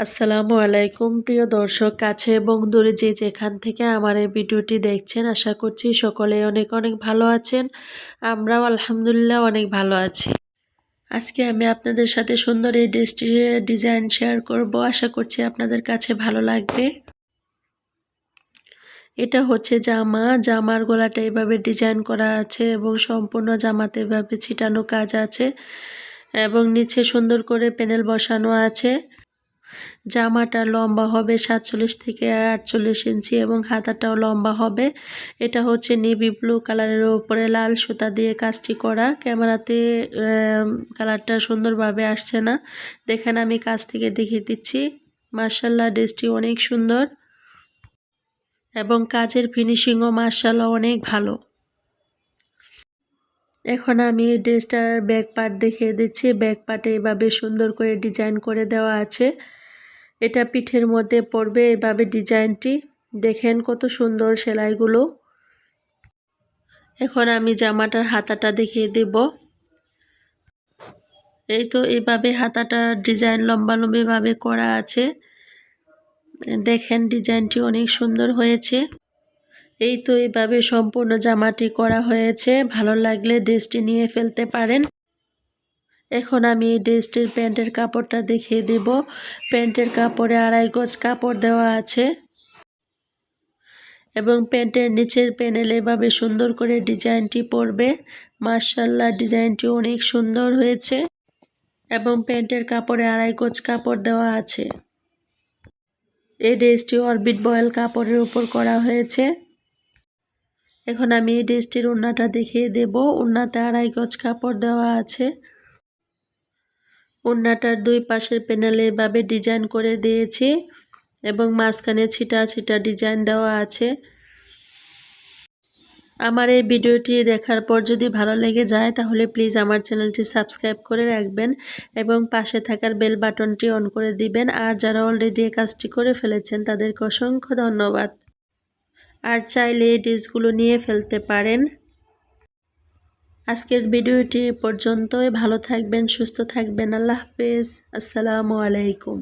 আসসালামু আলাইকুম, প্রিয় দর্শক, কাছে এবং দূরে যে যেখান থেকে আমার এই ভিডিওটি দেখছেন, আশা করছি সকলে অনেক অনেক ভালো আছেন। আমরাও আলহামদুলিল্লাহ অনেক ভালো আছি। আজকে আমি আপনাদের সাথে সুন্দর এই ড্রেসটি, ডিজাইন শেয়ার করব। আশা করছি আপনাদের কাছে ভালো লাগবে। এটা হচ্ছে জামা। জামার গলাটা এভাবে ডিজাইন করা আছে এবং সম্পূর্ণ জামাতে এভাবে ছিটানো কাজ আছে এবং নিচে সুন্দর করে প্যানেল বসানো আছে। জামাটা লম্বা হবে সাতচল্লিশ থেকে আটচল্লিশ ইঞ্চি এবং হাতাটাও লম্বা হবে। এটা হচ্ছে নেভি ব্লু কালারের ওপরে লাল সুতা দিয়ে কাজটি করা। ক্যামেরাতে কালারটা সুন্দরভাবে আসছে না। দেখেন আমি কাছ থেকে দেখিয়ে দিচ্ছি। মার্শাল্লাহ ড্রেসটি অনেক সুন্দর এবং কাজের ফিনিশিংও মার্শাল্লাহ অনেক ভালো। এখন আমি ড্রেসটার ব্যাক পার্ট দেখিয়ে দিচ্ছি। ব্যাক পার্টে এভাবে সুন্দর করে ডিজাইন করে দেওয়া আছে। এটা পিঠের মধ্যে পড়বে এভাবে ডিজাইনটি। দেখেন কত সুন্দর সেলাইগুলো। এখন আমি জামাটার হাতাটা দেখিয়ে দেব। এই তো এইভাবে হাতাটা ডিজাইন লম্বালম্বিভাবে করা আছে। দেখেন ডিজাইনটি অনেক সুন্দর হয়েছে। এই তো এইভাবে সম্পূর্ণ জামাটি করা হয়েছে। ভালো লাগলে ড্রেসটি নিয়ে ফেলতে পারেন। এখন আমি এই ড্রেসটির প্যান্টের কাপড়টা দেখিয়ে দেব। প্যান্টের কাপড়ে আড়াই গজ কাপড় দেওয়া আছে এবং প্যান্টের নিচের প্যানেল এভাবে সুন্দর করে ডিজাইনটি পড়বে মার্শাল্লাহ ডিজাইনটি অনেক সুন্দর হয়েছে এবং প্যান্টের কাপড়ে আড়াই গজ কাপড় দেওয়া আছে। এই ড্রেসটি অরবিট বয়েল কাপড়ের উপর করা হয়েছে। এখন আমি এই ড্রেসটির উন্নাটা দেখিয়ে দেব। উন্নাতে আড়াই গজ কাপড় দেওয়া আছে। ওড়নাটার দুই পাশের প্যানেলে এভাবে ডিজাইন করে দিয়েছি এবং মাঝখানে ছিটা ছিটা ডিজাইন দেওয়া আছে। আমার এই ভিডিওটি দেখার পর যদি ভালো লেগে যায়, তাহলে প্লিজ আমার চ্যানেলটি সাবস্ক্রাইব করে রাখবেন এবং পাশে থাকার বেল বাটনটি অন করে দিবেন। আর যারা অলরেডি এই কাজটি করে ফেলেছেন, তাদেরকে অসংখ্য ধন্যবাদ। আর চাইলে এই ডিসগুলো নিয়ে ফেলতে পারেন। আজকের ভিডিওটি পর্যন্তই। ভালো থাকবেন সুস্থ থাকবেন। আল্লাহ হাফেজ। আসসালামু আলাইকুম।